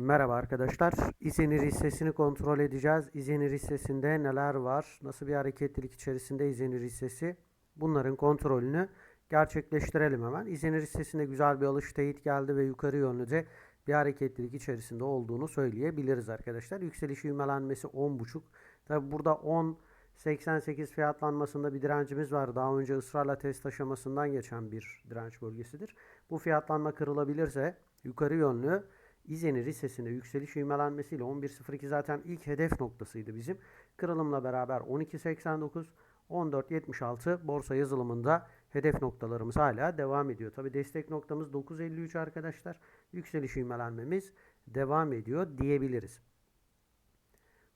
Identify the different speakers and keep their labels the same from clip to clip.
Speaker 1: Merhaba arkadaşlar. İzlenir hissesini kontrol edeceğiz. İzlenir hissesinde neler var? Nasıl bir hareketlilik içerisinde İzlenir hissesi? Bunların kontrolünü gerçekleştirelim hemen. İzlenir hissesinde güzel bir alış teyit geldi ve yukarı yönlü de bir hareketlilik içerisinde olduğunu söyleyebiliriz arkadaşlar. Yükseliş ivmelenmesi 10.5. Tabi burada 10.88 fiyatlanmasında bir direncimiz var. Daha önce ısrarla test aşamasından geçen bir direnç bölgesidir. Bu fiyatlanma kırılabilirse yukarı yönlü İzeni hissesinde yükseliş ivmelenmesiyle 11.02 zaten ilk hedef noktasıydı bizim. Kırılımla beraber 12.89, 14.76 borsa yazılımında hedef noktalarımız hala devam ediyor. Tabi destek noktamız 9.53 arkadaşlar. Yükseliş ivmelenmemiz devam ediyor diyebiliriz.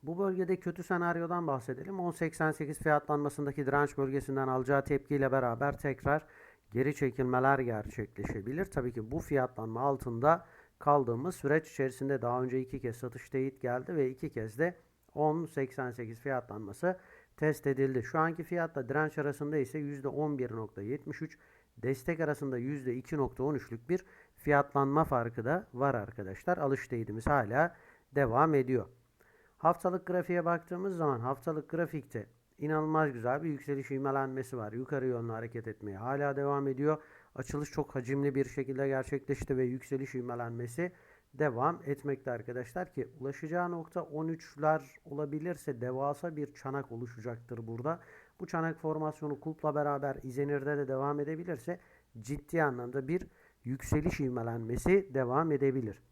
Speaker 1: Bu bölgede kötü senaryodan bahsedelim. 10.88 fiyatlanmasındaki direnç bölgesinden alacağı tepkiyle beraber tekrar geri çekilmeler gerçekleşebilir. Tabii ki bu fiyatlanma altında kaldığımız süreç içerisinde daha önce iki kez satış teyit geldi ve iki kez de 10.88 fiyatlanması test edildi. Şu anki fiyatla direnç arasında ise %11.73, destek arasında %2.13'lük bir fiyatlanma farkı da var arkadaşlar. Alış teyidimiz hala devam ediyor. Haftalık grafiğe baktığımız zaman haftalık grafikte inanılmaz güzel bir yükseliş ivmelenmesi var. Yukarı yönlü hareket etmeye hala devam ediyor. Açılış çok hacimli bir şekilde gerçekleşti ve yükseliş ivmelenmesi devam etmekte arkadaşlar ki ulaşacağı nokta 13'ler olabilirse devasa bir çanak oluşacaktır burada. Bu çanak formasyonu kulpla beraber izlenirde de devam edebilirse ciddi anlamda bir yükseliş ivmelenmesi devam edebilir.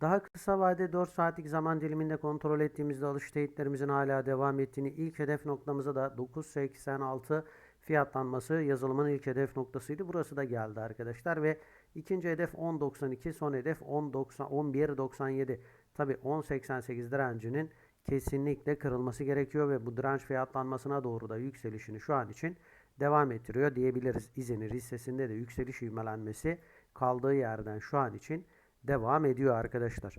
Speaker 1: Daha kısa vade 4 saatlik zaman diliminde kontrol ettiğimizde alış teyitlerimizin hala devam ettiğini ilk hedef noktamıza da 9.86 fiyatlanması yazılımın ilk hedef noktasıydı. Burası da geldi arkadaşlar ve ikinci hedef 10.92 son hedef 11.97 tabi 10.88 direncinin kesinlikle kırılması gerekiyor ve bu direnç fiyatlanmasına doğru da yükselişini şu an için devam ettiriyor diyebiliriz. İzlenir hissesinde de yükseliş ivmelenmesi kaldığı yerden şu an için devam ediyor arkadaşlar.